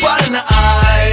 palna aj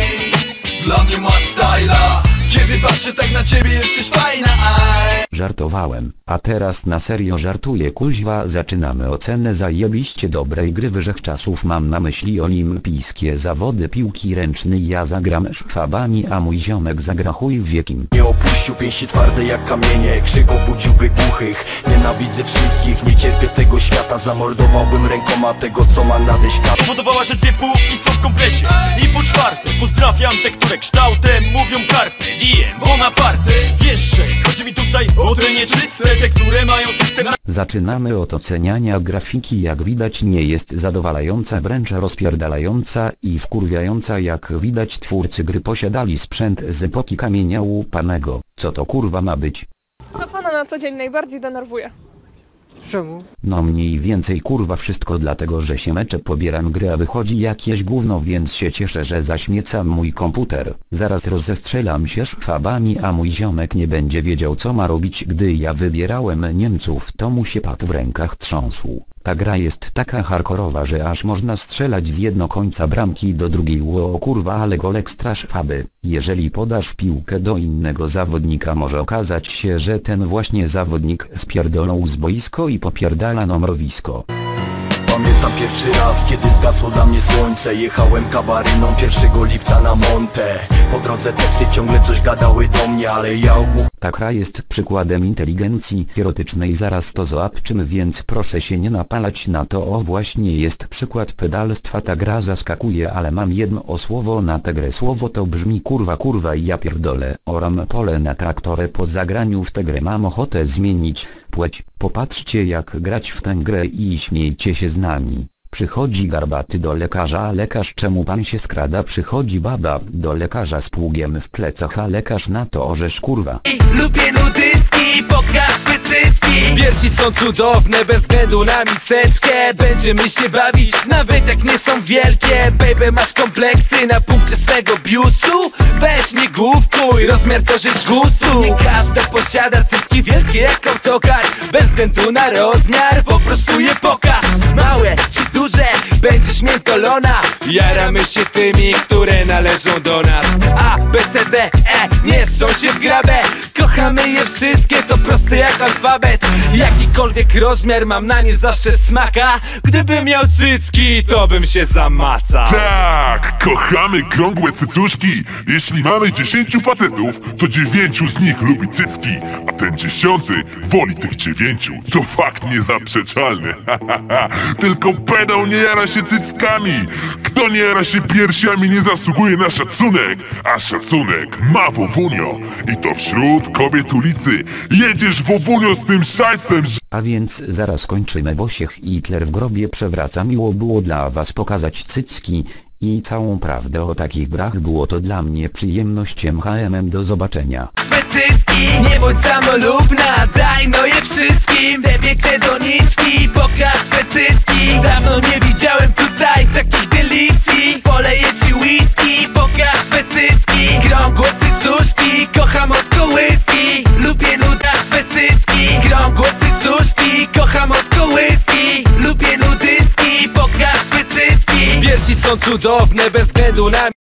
Dla mnie ma styla. Kiedy patrzę tak na ciebie jesteś fajna aj Żartowałem, a teraz na serio żartuję kuźwa zaczynamy ocenę zajebiście dobrej gry wyżech czasów mam na myśli olimpijskie zawody piłki ręcznej ja zagram szwabami a mój ziomek zagra chuj w wiekim. Nie opuścił pięści twarde jak kamienie Krzyk obudziłby głuchych. Nienawidzę wszystkich, nie cierpię tego świata Zamordowałbym rękoma tego co ma nadejść kat Powodowała, że dwie półki są w komplecie. I po czwarte, pozdrawiam te, które kształtem mówią carpe diem Bonaparte Wiesz, że chodzi mi tutaj o te nieczyste Te, które mają system Zaczynamy od oceniania grafiki jak widać nie jest zadowalająca wręcz rozpierdalająca i wkurwiająca jak widać twórcy gry posiadali sprzęt z epoki kamienia łupanego. Co to kurwa ma być? Co pana na co dzień najbardziej denerwuje? Czemu? No mniej więcej kurwa wszystko dlatego, że się meczę pobieram gry a wychodzi jakieś gówno więc się cieszę, że zaśmiecam mój komputer. Zaraz rozestrzelam się szwabami a mój ziomek nie będzie wiedział co ma robić gdy ja wybierałem Niemców to mu się pad w rękach trząsł. Ta gra jest taka hardkorowa, że aż można strzelać z jedno końca bramki do drugiej ło kurwa ale gol ekstra szwaby. Jeżeli podasz piłkę do innego zawodnika może okazać się, że ten właśnie zawodnik spierdolą z boisko i popierdala na mrowisko. Pamiętam pierwszy raz, kiedy zgasło dla mnie słońce Jechałem kabaryną 1 lipca na Monte Po drodze te psy ciągle coś gadały do mnie Ale ja ogłuch Ta gra jest przykładem inteligencji erotycznej zaraz to zobaczymy więc proszę się nie napalać na to. O właśnie jest przykład pedalstwa ta gra zaskakuje ale mam jedno słowo na tę grę. Słowo to brzmi kurwa kurwa i ja pierdolę. Oram pole na traktorę po zagraniu w tę grę mam ochotę zmienić płeć. Popatrzcie jak grać w tę grę i śmiejcie się z nami. Przychodzi garbaty do lekarza, a lekarz czemu pan się skrada? Przychodzi baba do lekarza z pługiem w plecach, a lekarz na to orzesz kurwa. Lubię nudyski, pokaż swe cycki Piersi są cudowne, bez względu na miseczkę Będziemy się bawić, nawet jak nie są wielkie Baby, masz kompleksy na punkcie swego biustu? Weź nie główkuj, rozmiar to rzecz gustu Nie każdy posiada cycki wielkie jak autokar Bez względu na rozmiar, po prostu je pokaż Małe duże, będziesz miętolona Jaramy się tymi, które należą do nas. A, B, C, D, E, mieszczą się w grabę Kochamy je wszystkie, to prosty jak alfabet Jakikolwiek rozmiar mam na nie zawsze smaka Gdybym miał cycki, to bym się zamacał Tak, kochamy krągłe cycuszki. Jeśli mamy 10 facetów, to dziewięciu z nich lubi cycki, a ten dziesiąty woli tych dziewięciu. To fakt niezaprzeczalny. Tylko pedał nie jara się cyckami. Kto nie jara się piersiami nie zasługuje na szacunek, a szacunek ma Wowunio. I to wśród kobiet ulicy. Jedziesz Wowunio z tym szajsem, A więc zaraz kończymy, bo się Hitler w grobie przewraca. Miło było dla was pokazać cycki i całą prawdę o takich grach. Było to dla mnie przyjemnością HMM do zobaczenia. swe cycki Nie bądź samolubna, daj no je wszystkim Te piękne doniczki, kocham od kołyski Lubię nudyski, pokaż swe cycki Piersi są cudowne bez względu na